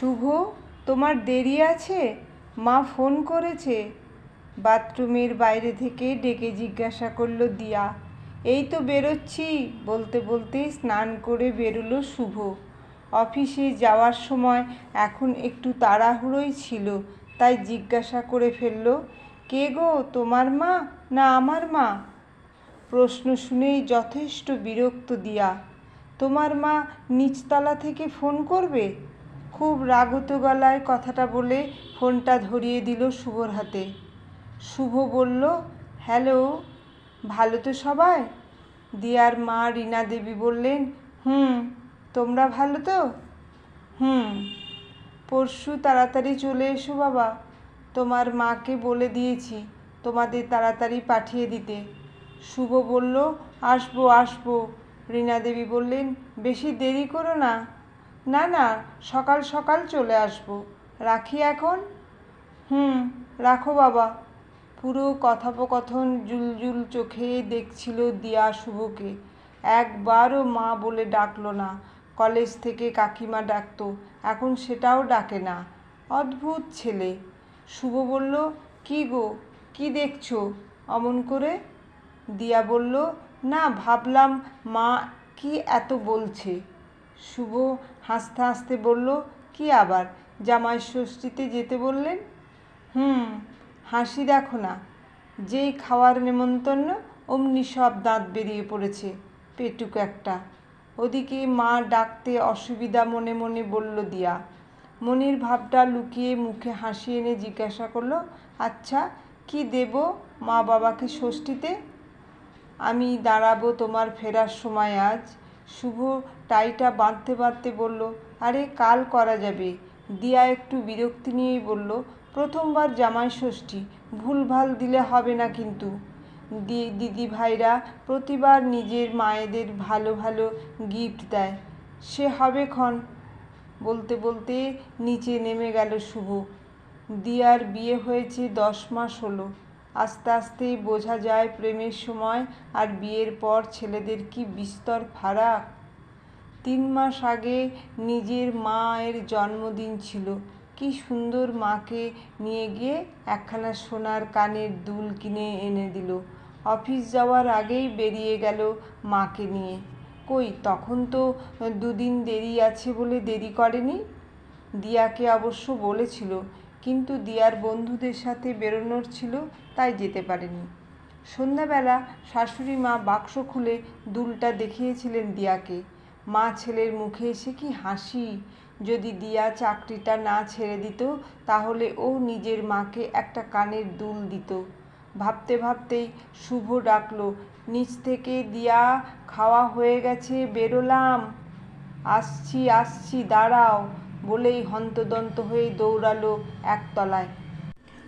শুভ, তোমার দেরি আছে? মা ফোন করেছে। বাথরুমের বাইরে থেকে ডেকে জিজ্ঞাসা করল দিয়া। এই তো বেরোচ্ছি, বলতে বলতে স্নান করে বেরোলো শুভ। অফিসে যাওয়ার সময় এখন একটু তাড়াহুড়োই ছিল, তাই জিজ্ঞাসা করে ফেলল, কে গো, তোমার মা না আমার মা? প্রশ্ন শুনেই যথেষ্ট বিরক্ত দিয়া, তোমার মা নিচতলা থেকে ফোন করবে? খুব রাগত গলায় কথাটা বলে ফোনটা ধরিয়ে দিল শুভর হাতে। শুভ বলল, হ্যালো, ভালো তো সবাই? দিয়ার মা রীনা দেবী বললেন, হুম, তোমরা ভালো তো? হুম, পরশু তাড়াতাড়ি চলে এসো বাবা। তোমার মাকে বলে দিয়েছি তোমাদের তাড়াতাড়ি পাঠিয়ে দিতে। শুভ বলল, আসব আসব। রীনা দেবী বললেন, বেশি দেরি করো না। না না, সকাল সকাল চলে আসব। রাখি এখন? হুম, রাখো বাবা। পুরো কথোপকথন জুলজুল চোখে দেখছিল দিয়া শুভকে। একবারও মা বলে ডাকলো না। কলেজ থেকে কাকিমা ডাকতো, এখন সেটাও ডাকে না। অদ্ভুত ছেলে। শুভ বলল, কি গো, কি দেখছ? অমন করে দিয়া বলল, না, ভাবলাম মা কি এত বলছে? শুভ হাসতে হাসতে বলল, কি আবার? জামাই ষষ্ঠীতে যেতে বললেন? হুম, হাসি দেখো না। যেই খাওয়ার নেমন্তন্ন, অমনি সব দাঁত বেরিয়ে পড়েছে, পেটুক একটা। ওদিকে মা ডাকতে অসুবিধা মনে মনে বলল দিয়া। মনির ভাবটা লুকিয়ে মুখে হাসি এনে জিজ্ঞাসা করল আচ্ছা কি দেব মা বাবাকে ষষ্ঠীতে? আমি দাঁড়াবো তোমার ফেরার সময় আজ। শুভ টাইটা বাঁধতে বাঁধতে বলল, আরে কাল করা যাবে? দিয়া একটু বিরক্তি নিয়েই বলল, প্রথমবার জামাই ষষ্ঠী, ভুলভাল দিলে হবে না কিন্তু। দিদি ভাইরা প্রতিবার নিজের মায়েদের ভালো ভালো গিফট দেয়। সে হবে ক্ষণ। বলতে বলতে নিচে নেমে গেল শুভ। দিয়ার বিয়ে হয়েছে দশ মাস হলো। আস্তে আস্তে বোঝা যায় প্রেমের সময় আর বিয়ের পর ছেলেদের কি বিস্তর ফারাক। তিন মাস আগে নিজের মায়ের জন্মদিন ছিল। কি সুন্দর মাকে নিয়ে গিয়ে একখানা সোনার কানের দুল কিনে এনে দিল। অফিস যাওয়ার আগেই বেরিয়ে গেল মাকে নিয়ে। কই, তখন তো দুদিন দেরি আছে বলে দেরি করেনি? দিয়াকে অবশ্য বলেছিল কিন্তু দিয়ার বন্ধুদের সাথে বেরোনোর ছিল, তাই যেতে পারেনি। সন্ধ্যাবেলা শাশুড়ি মা বাক্স খুলে দুলটা দেখিয়েছিলেন দিয়াকে। মা ছেলের মুখে এসে কি হাসি? যদি দিয়া চাকরিটা না ছেড়ে দিত, তাহলে ও নিজের মাকে একটা কানের দুল দিত। ভাবতে ভাবতেই শুভ ডাকলো, নিচ থেকে দিয়া খাওয়া হয়ে গেছে, বেরোলাম। আসছি আসছি, দাঁড়াও। বলেই হন্তদন্ত হয়ে দৌড়ালো একতলায়।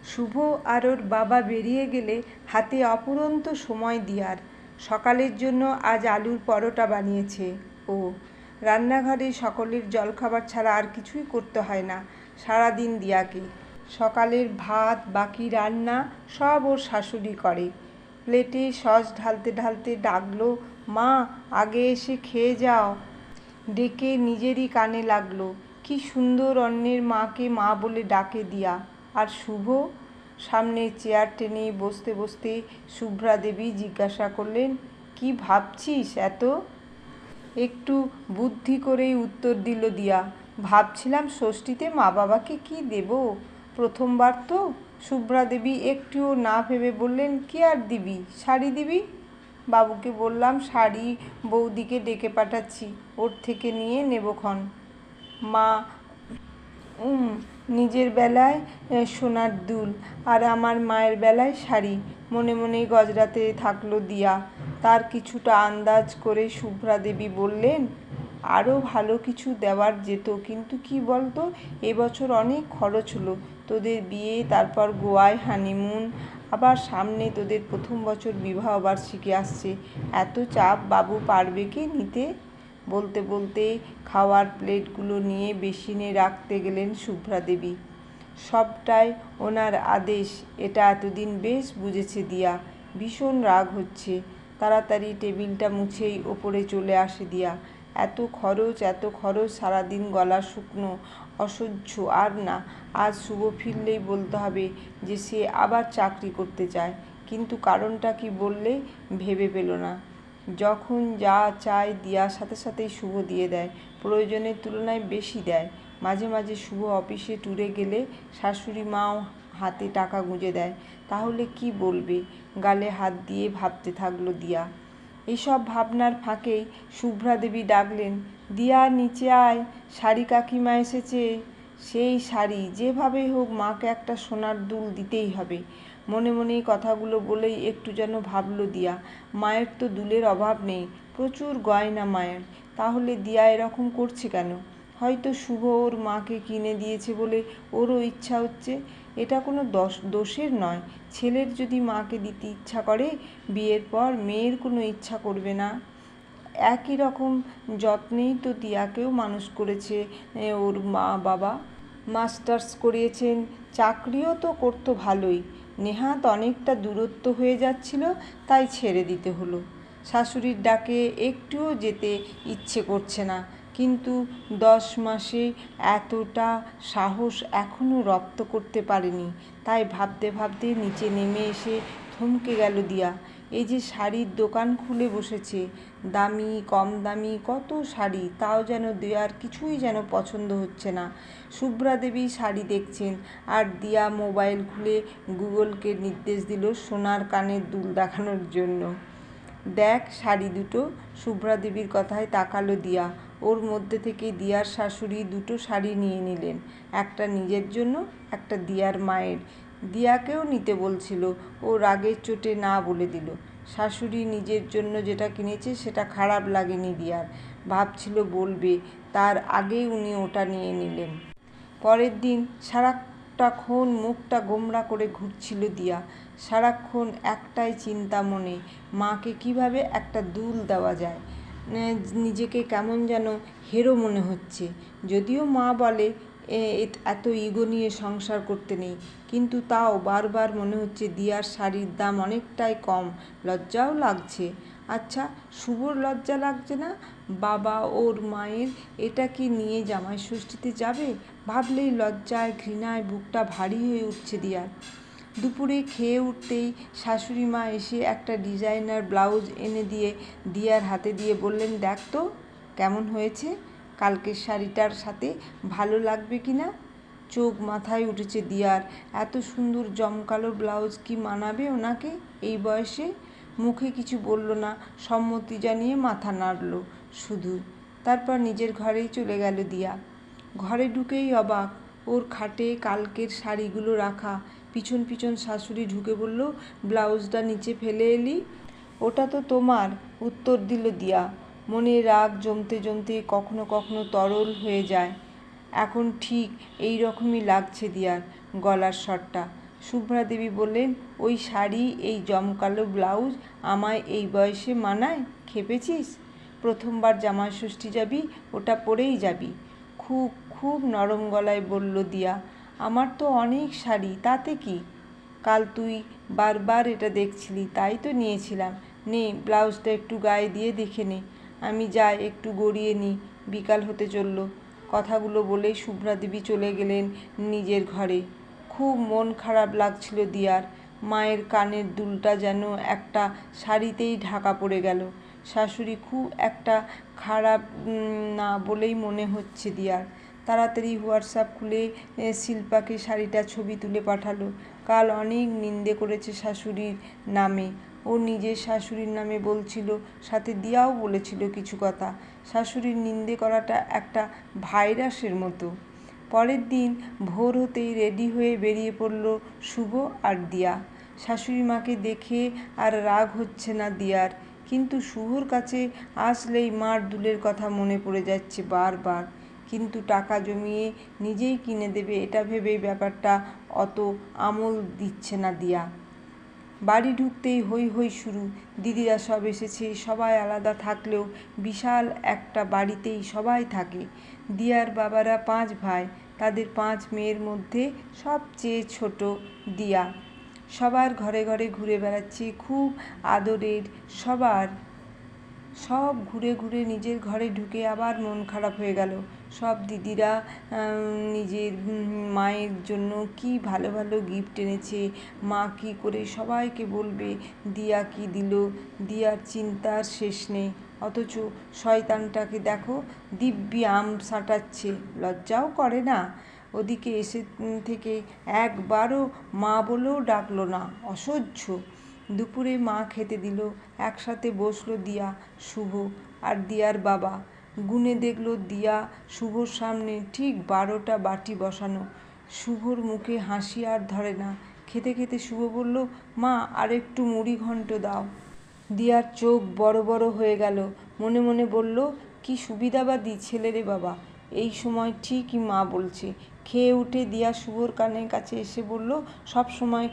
শুভ আর ওর বাবা বেরিয়ে গেলে হাতে অপুরন্ত সময় দিয়ার। সকালের জন্য আজ আলুর পরোটা বানিয়েছে ও। রান্নাঘরে সকলের জলখাবার ছাড়া আর কিছুই করতে হয় না, সারাদিন দিয়াকে। সকালের ভাত, বাকি রান্না সব ওর শাশুড়ি করে। প্লেটে সস ঢালতে ঢালতে ডাকলো, মা, আগে এসে খেয়ে যাও। ডেকে নিজেরই কানে লাগল। কি সুন্দর অন্যের মাকে মা বলে ডাকে দিয়া। আর শুভ সামনে চেয়ার টেনে বসতে বসতে শুভ্রা দেবী জিজ্ঞাসা করলেন, কি ভাবছিস এত? একটু বুদ্ধি করেই উত্তর দিল দিয়া, ভাবছিলাম ষষ্ঠীতে মা বাবাকে কি দেব? প্রথমবার তো। শুভ্রা দেবী একটুও না ভেবে বললেন, কি আর দিবি? শাড়ি দিবি? বাবুকে বললাম, শাড়ি বৌদিকে ডেকে পাঠাচ্ছি, ওর থেকে নিয়ে নেবক্ষণ মা নিজের বেলায় সোনার দুল আর আমার মায়ের বেলায় শাড়ি। মনে মনেই গজরাতে থাকল দিয়া। তার কিছুটা আন্দাজ করে শুভ্রা দেবী বললেন আরও ভালো কিছু দেওয়ার যেত, কিন্তু কি বলতো এবছর অনেক খরচ হলো। তোদের বিয়ে, তারপর গোয়ায় হানিমুন, আবার সামনে তোদের প্রথম বছর বিবাহ বার্ষিকী আসছে। এত চাপ বাবু পারবে কি নিতে? বলতে বলতে খাওয়ার প্লেটগুলো নিয়ে বেসিনে রাখতে গেলেন শুভ্রা দেবী। সবটাই ওনার আদেশ, এটা এতদিন বেশ বুঝেছে দিয়া। ভীষণ রাগ হচ্ছে। তাড়াতাড়ি টেবিলটা মুছেই ওপরে চলে আসে দিয়া। এত খরচ এত খরচ, সারাদিন গলা শুকনো, অসহ্য, আর না, আজ শুভ ফিরলেই বলতে হবে যে সে আবার চাকরি করতে চায়। কিন্তু কারণটা কি বললে ভেবে পেল না। যখন যা চায় দেওয়ার সাথে সাথেই শুভ দিয়ে দেয়, প্রয়োজনের তুলনায় বেশি দেয়। মাঝে মাঝে শুভ অফিসে ট্যুরে গেলে শাশুড়ি মাও হাতে টাকা গুঁজে দেয়। তাহলে কি বলবে? গালে হাত দিয়ে ভাবতে থাকল দিয়া। এসব ভাবনার ফাঁকেই শুভ্রা দেবী ডাকলেন, দিয়া নিচে আয়, শাড়ি কাকিমা এসেছে। সেই শাড়ি যেভাবেই হোক মাকে একটা সোনার দুল দিতেই হবে। মনে মনেই কথাগুলো বলেই একটু যেন ভাবলো দিয়া। মায়ের তো দুলের অভাব নেই, প্রচুর গয়না মায়ের। তাহলে দিয়া এরকম করছে কেন? হয়তো শুভ ওর মাকে কিনে দিয়েছে বলে ওরও ইচ্ছা হচ্ছে। এটা কোনো দোষ, দোষের নয়। ছেলের যদি মাকে দিতে ইচ্ছা করে, বিয়ের পর মেয়ের কোনো ইচ্ছা করবে না। একই রকম যত্নেই তো দিয়াকেও মানুষ করেছে ওর মা বাবা মাস্টার্স করিয়েছেন, চাকরিও তো করতো ভালোই। নেহাত অনেকটা দূরত্ব হয়ে যাচ্ছিল, তাই ছেড়ে দিতে হলো। শাশুড়ির ডাকে একটুও যেতে ইচ্ছে করছে না, কিন্তু দশ মাসে এতটা সাহস এখনও রপ্ত করতে পারেনি। তাই ভাবতে ভাবতে নিচে নেমে এসে থমকে গেল দিয়া। এই যে শাড়ির দোকান খুলে বসেছে, দামি, কম দামি, কত শাড়ি, তাও যেন দেওয়ার কিছুই যেন পছন্দ হচ্ছে না। শুভ্রা দেবী শাড়ি দেখছেন, আর দিয়া মোবাইল খুলে গুগলকে নির্দেশ দিল সোনার কানের দুল দেখানোর জন্য। দেখ শাড়ি দুটো শুভ্রা দেবীর কথায় তাকালো দিয়া। ওর মধ্যে থেকে দিয়ার শাশুড়ি দুটো শাড়ি নিয়ে নিলেন, একটা নিজের জন্য, একটা দিয়ার মায়ের। দিয়াকেও নিতে বলছিল। ও রাগের চোটে না বলে দিল। শাশুড়ি নিজের জন্য যেটা কিনেছে সেটা খারাপ লাগেনি দিয়ার। ভাবছিল বলবে, তার আগেই উনি ওটা নিয়ে নিলেন। পরের দিন সারাটাক্ষণ মুখটা গোমরা করে ঘুরছিল দিয়া। সারাক্ষণ একটাই চিন্তা মনে, মাকে কীভাবে একটা দুল দেওয়া যায়? নিজেকে কেমন যেন হেরো মনে হচ্ছে। যদিও মা বলে এত ইগো নিয়ে সংসার করতে নেই। কিন্তু তাও বারবার মনে হচ্ছে দিয়ার শাড়ির দাম অনেকটাই কম। লজ্জাও লাগছে। আচ্ছা শুভর লজ্জা লাগছে না? বাবা, ওর মায়ের এটা কি নিয়ে জামাই ষষ্ঠীতে যাবে? ভাবলেই লজ্জায়, ঘৃণায় বুকটা ভারী হয়ে উঠছে দিয়ার। দুপুরে খেয়ে উঠতেই শাশুড়ি মা এসে একটা ডিজাইনার ব্লাউজ এনে দিয়ে দিয়ার হাতে দিয়ে বললেন, দেখ তো, কেমন হয়েছে? কালকের শাড়িটার সাথে ভালো লাগবে কি না? চোখ মাথায় উঠেছে দিয়ার। এত সুন্দর জমকালো ব্লাউজ কি মানাবে ওনাকে? এই বয়সে মুখে কিছু বলল না, সম্মতি জানিয়ে মাথা নাড়ল। শুধু তারপর নিজের ঘরেই চলে গেল দিয়া। ঘরে ঢুকেই অবাক, ওর খাটে কালকের শাড়িগুলো রাখা। পিছন পিছন শাশুড়ি ঢুকে বলল, ব্লাউজটা নিচে ফেলে এলি? ওটা তো তোমার, উত্তর দিল দিয়া। মনে রাগ জমতে জমতে কখনো কখনো তরল হয়ে যায়। এখন ঠিক এই রকমই লাগছে দিয়ার গলার স্বরটা। শুভ্রা দেবী বললেন, ওই শাড়ি, এই জমকালো ব্লাউজ আমায় এই বয়সে মানায়? খেপেছিস? প্রথমবার জামাই ষষ্ঠী যাবি, ওটা পরেই যাবি। খুব খুব নরম গলায় বলল দিয়া, আমার তো অনেক শাড়ি, তাতে কি? কাল তুই বারবার এটা দেখছিলি, তাই তো নিয়েছিলাম। নে, ব্লাউজটা একটু গায়ে দিয়ে দেখে নে। আমি যাই একটু গড়িয়ে নিই বিকাল হতে চলল। কথাগুলো বলেই শুভ্রাদেবী চলে গেলেন নিজের ঘরে। খুব মন খারাপ লাগছিল দিয়ার। মায়ের কানের দুলটা যেন একটা শাড়িতেই ঢাকা পড়ে গেল। শাশুড়ি খুব একটা খারাপ না বলেই মনে হচ্ছে দিয়ার। তাড়াতাড়ি হোয়াটসঅ্যাপ খুলে শিল্পাকে শাড়িটা ছবি তুলে পাঠালো। কাল অনেক নিন্দে করেছে শাশুড়ির নামে। ও নিজের শাশুড়ির নামে বলছিল, সাথে দিয়াও বলেছিল কিছু কথা। শাশুড়ির নিন্দে করাটা একটা ভাইরাসের মতো। পরের দিন ভোর হতেই রেডি হয়ে বেরিয়ে পড়ল শুভ আর দিয়া। শাশুড়ি মাকে দেখে আর রাগ হচ্ছে না দিয়ার। কিন্তু শুভর কাছে আসলেই মার দুলের কথা মনে পড়ে যাচ্ছে বারবার। কিন্তু টাকা জমিয়ে নিজেই কিনে দেবে, এটা ভেবেই ব্যাপারটা অত আমল দিচ্ছে না দিয়া। বাড়ি ঢুকতেই হই হই শুরু। দিদিরা সব এসেছে, সবাই আলাদা থাকলেও বিশাল একটা বাড়িতেই সবাই থাকে। দিয়ার বাবারা পাঁচ ভাই, তাদের পাঁচ মেয়ের মধ্যে সবচেয়ে ছোট দিয়া। সবার ঘরে ঘরে ঘুরে বেড়াচ্ছে খুব আদরের সবার। সব ঘুরে ঘুরে নিজের ঘরে ঢুকে আবার মন খারাপ হয়ে গেল। সব দিদিরা নিজের মায়ের জন্য কি ভালো ভালো গিফট এনেছে, মা কি করে সবাইকে বলবে, দিয়া কি দিল? দিয়ার চিন্তার শেষ নেই, অথচ শয়তানটাকে দেখো দিব্যি আম সাঁটাচ্ছে, লজ্জাও করে না। ওদিকে এসে থেকে একবারও মা বলেও ডাকলো না, অসহ্য। দুপুরে মা খেতে দিল, একসাথে বসল দিয়া, শুভ। আর দিয়ার বাবা গুনে দেখল দিয়া শুভর সামনে ঠিক বারোটা বাটি বসানো। শুভর মুখে হাসি আর ধরে না। খেতে খেতে শুভ বলল, মা আর একটু মুড়ি ঘন্ট দাও। দিয়ার চোখ বড় বড় হয়ে গেল। মনে মনে বলল, কি সুবিধাবাদী ছেলে রে বাবা। এই সময় ঠিকই মা বলছে। খেয়ে উঠে দিয়া শুভর কানের কাছে এসে বলল, সব সময়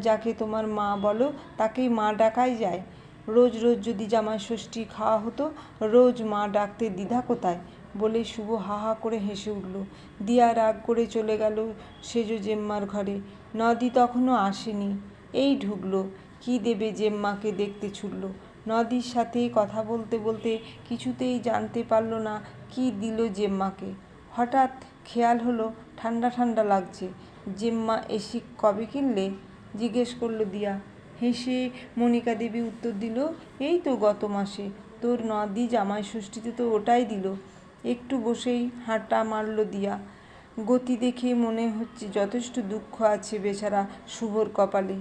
যাকে তোমার মা বলো, তাকেই মা ডাকাই যায়। রোজ রোজ যদি জামাই ষষ্ঠী খাওয়া হতো, রোজ মা ডাকতে দ্বিধা কোথায়? বলে শুভ হা হা করে হেসে উঠল। দিয়া রাগ করে চলে গেল সেজো জেম্মার ঘরে। নদী তখনও আসেনি। এই ঢুকলো। কি দেবে জেম্মাকে দেখতে ছুটল। নদীর সাথে কথা বলতে বলতে কিছুতেই জানতে পারল না কি দিল জেম্মাকে। হঠাৎ খেয়াল হলো ঠান্ডা ঠান্ডা লাগছে। জেম্মা এসি কবে কিনলে? জিজ্ঞেস করল দিয়া। হেসে মনিকা দেবী উত্তর দিল, এই তো গত মাসে, তোর নদী জামাই ষষ্ঠীতে তো ওটাই দিল। একটু বসেই হাঁটা মারল দিয়া। গতি দেখে মনে হচ্ছে যথেষ্ট দুঃখ আছে বেচারা শুভর কপালে।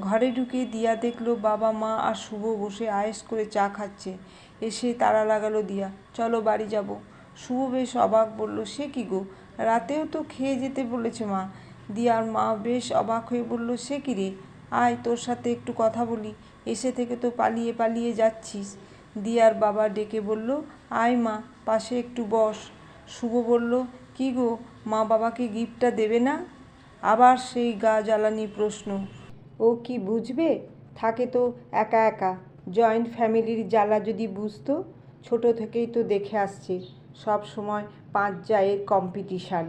ঘরে ঢুকে দিয়া দেখল বাবা মা আর শুভ বসে আয়েস করে চা খাচ্ছে। এসে তাড়া লাগালো দিয়া, চলো বাড়ি যাব। শুভ বেশ অবাক বলল, সে কি গো? রাতেও তো খেয়ে যেতে বলেছে মা। দিয়ার মা বেশ অবাক হয়ে বলল, সে কি রে? আয় তোর সাথে একটু কথা বলি। এসে থেকে তো পালিয়ে পালিয়ে যাচ্ছিস। দিয়ার বাবা ডেকে বলল, আয় মা, পাশে একটু বস। শুভ বলল, কি গো, মা বাবাকে গিফটটা দেবে না? আবার সেই গা জ্বালানি প্রশ্ন, ও কি বুঝবে? থাকে তো একা একা। জয়েন্ট ফ্যামিলির জ্বালা যদি বুঝতো, ছোট থেকেই তো দেখে আসছে সব সময় পাঁচ জায়ের কম্পিটিশান।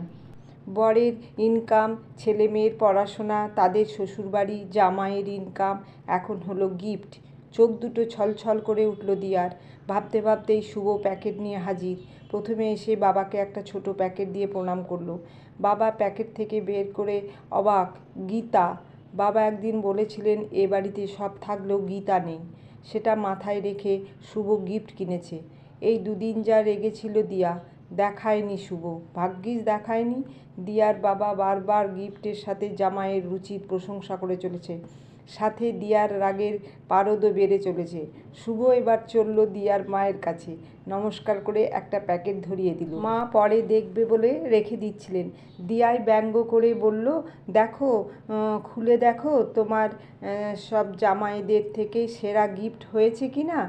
বরের ইনকাম ছেলে মেয়ের পড়াশোনা, তাদের শ্বশুরবাড়ি, জামাইয়ের ইনকাম এখন হলো গিফট চোখ দুটো ছলছল করে উঠল দিয়ার। ভাবতে ভাবতেই শুভ প্যাকেট নিয়ে হাজির। প্রথমে এসে বাবাকে একটা ছোট প্যাকেট দিয়ে প্রণাম করল। বাবা প্যাকেট থেকে বের করে অবাক, গীতা, বাবা একদিন বলেছিলেন এ বাড়িতে সব থাকলেও গীতা নেই। সেটা মাথায় রেখে শুভ গিফট কিনেছে। এই দুদিন যা রেগেছিল দিয়া দেখায়নি শুভ। ভাগ্যিস দেখায়নি। দিয়ার বাবা বারবার গিফটের সাথে জামাইয়ের রুচির প্রশংসা করে চলেছে। সাথে দিয়ার রাগের পারদও বেড়ে চলেছে। শুভ এবার চলল দিয়ার মায়ের কাছে। নমস্কার করে একটা প্যাকেট ধরিয়ে দিল। মা পরে দেখবে বলে রেখে দিচ্ছিলেন। দিয়াই ব্যঙ্গ করে বলল, দেখো খুলে দেখো তোমার সব জামাইদের থেকে সেরা গিফট হয়েছে কি না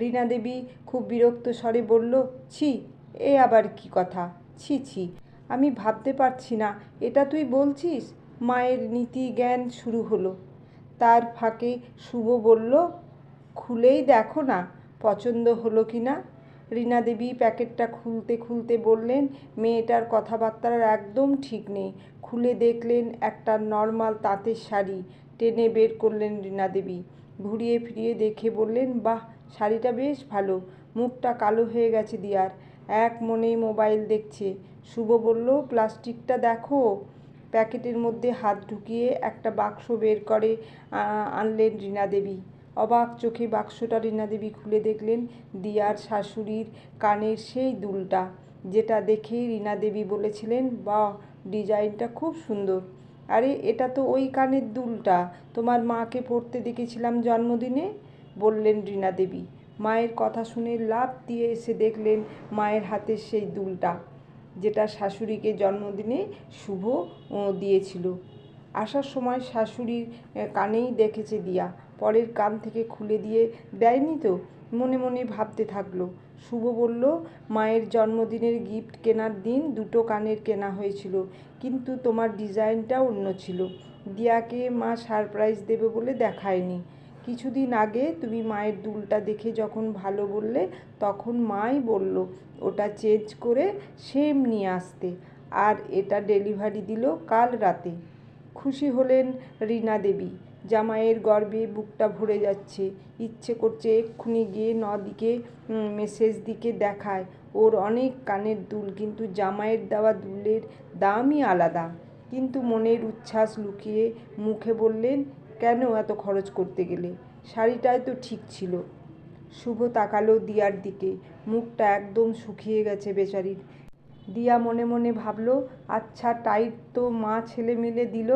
রীনা দেবী খুব বিরক্ত স্বরে বলল, ছি এ আবার কি কথা? ছি ছি, আমি ভাবতে পারছি না। এটা তুই বলছিস? মায়ের নীতি জ্ঞান শুরু হলো। তার ফাঁকে শুভ বলল, খুলেই দেখো না, পছন্দ হলো কি না? রীনা দেবী প্যাকেটটা খুলতে খুলতে বললেন, মেয়েটার কথাবার্তার একদম ঠিক নেই। খুলে দেখলেন একটা নর্মাল তাঁতের শাড়ি। টেনে বের করলেন রীনা দেবী। ঘুরিয়ে ফিরিয়ে দেখে বললেন, বাহ, শাড়িটা বেশ ভালো। মুখটা কালো হয়ে গেছে দিয়ার। এক মনেই মোবাইল দেখছে। শুভ বলল, প্লাস্টিকটা দেখো। প্যাকেটের মধ্যে হাত ঢুকিয়ে একটা বাক্স বের করে আনলেন রীনা দেবী। অবাক চোখে বাক্সটা রীনা দেবী খুলে দেখলেন, দিয়ার শাশুড়ির কানের সেই দুলটা, যেটা দেখেই রীনা দেবী বলেছিলেন বা ডিজাইনটা খুব সুন্দর। আরে, এটা তো ওই কানের দুলটা, তোমার মাকে পরতে দেখেছিলাম জন্মদিনে? বললেন রীনা দেবী। মায়ের কথা শুনে লাফ দিয়ে এসে দেখলেন মায়ের হাতের সেই দুলটা, যেটা শাশুড়িকে জন্মদিনে শুভ দিয়েছিল। আসার সময় শাশুড়ির কানেই দেখেছে দিয়া। পরের কান থেকে খুলে দিয়ে দেয়নি তো? মনে মনে ভাবতে থাকল। শুভ বলল, মায়ের জন্মদিনের গিফট কেনার দিন দুটো কানের কেনা হয়েছিল, কিন্তু তোমার ডিজাইনটা অন্য ছিল। দিয়াকে মা সারপ্রাইজ দেবে বলে দেখায়নি। কিছুদিন আগে তুমি মায়ের দুলটা দেখে যখন ভালো বললে, তখন মাই বলল, ওটা চেঞ্জ করে সেম নিয়ে আসতে। আর এটা ডেলিভারি দিল কাল রাতে। খুশি হলেন রীনা দেবী। জামাইয়ের গর্বে বুকটা ভরে যাচ্ছে। ইচ্ছে করছে এক্ষুনি গিয়ে নদিকে মেসেজ দিকে দেখায়। ওর অনেক কানের দুল, কিন্তু জামাইয়ের দেওয়া দুলের দামই আলাদা। কিন্তু মনের উচ্ছ্বাস লুকিয়ে মুখে বললেন কেন এত খরচ করতে গেলে? শাড়িটায় তো ঠিক ছিল। শুভ তাকালো দিয়ার দিকে। মুখটা একদম শুকিয়ে গেছে বেচারির। দিয়া মনে মনে ভাবলো আচ্ছা টাইট তো মা ছেলে মিলে দিল,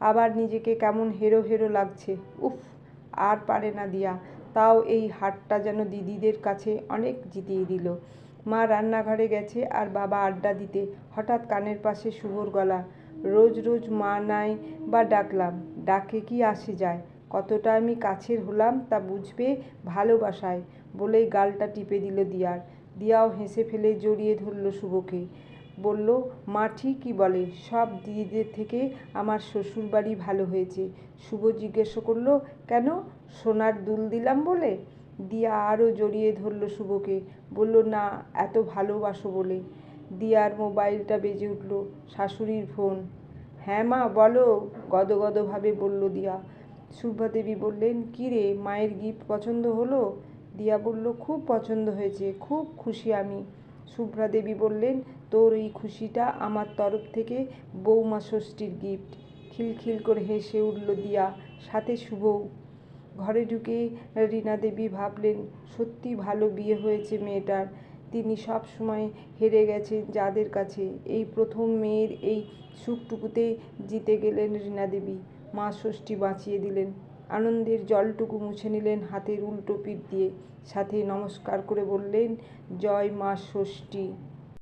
আবার নিজেকে কেমন হেরো হেরো লাগছে। উফ, আর পারে না দিয়া। তাও এই হাটটা যেন দিদিদের কাছে অনেক জিতিয়ে দিল। মা রান্নাঘরে গেছে আর বাবা আড্ডা দিতে। হঠাৎ কানের পাশে শুভর গলা। রোজ রোজ মা নাই বা ডাকলাম। ডাকে কি আসে যায়? কতটা আমি কাছের হলাম তা বুঝবে ভালোবাসায় বলেই গালটা টিপে দিল দিয়ার। দিয়াও হেসে ফেলে জড়িয়ে ধরল শুভকে। বলল, মা ঠিকই বলে, সব দিদিদের থেকে আমার শ্বশুর বাড়ি ভালো হয়েছে। শুভ জিজ্ঞেস করল, কেন? সোনার দুল দিলাম বলে? দিয়া আরও জড়িয়ে ধরল শুভকে। বলল, না, এত ভালোবাসো বলে। দিয়ার মোবাইলটা বেজে উঠল, শাশুড়ির ফোন। হ্যাঁ মা, বলো। গদগদভাবে বলল দিয়া। শুভ্রাদেবী বললেন, কী রে, মায়ের গিফট পছন্দ হলো? দিয়া বলল, খুব পছন্দ হয়েছে, খুব খুশি আমি। শুভ্রা দেবী বললেন, তোর এই খুশিটা আমার তরফ থেকে বৌমা ষষ্ঠীর গিফট। খিলখিল করে হেসে উঠল দিয়া, সাথে শুভও ঘরে ঢুকে রীনা দেবী ভাবলেন, সত্যি ভালো বিয়ে হয়েছে মেয়েটার। তিনি সব সময় হেরে গেছেন যাদের কাছে এই প্রথম মেয়ের এই সুখটুকুতে জিতে গেলেন রীনা দেবী। মা ষষ্ঠী বাঁচিয়ে দিলেন। আনন্দের জলটুকু মুছে নিলেন হাতের উল্টো পিঠ দিয়ে। সাথে নমস্কার করে বললেন, জয় মা ষষ্ঠী।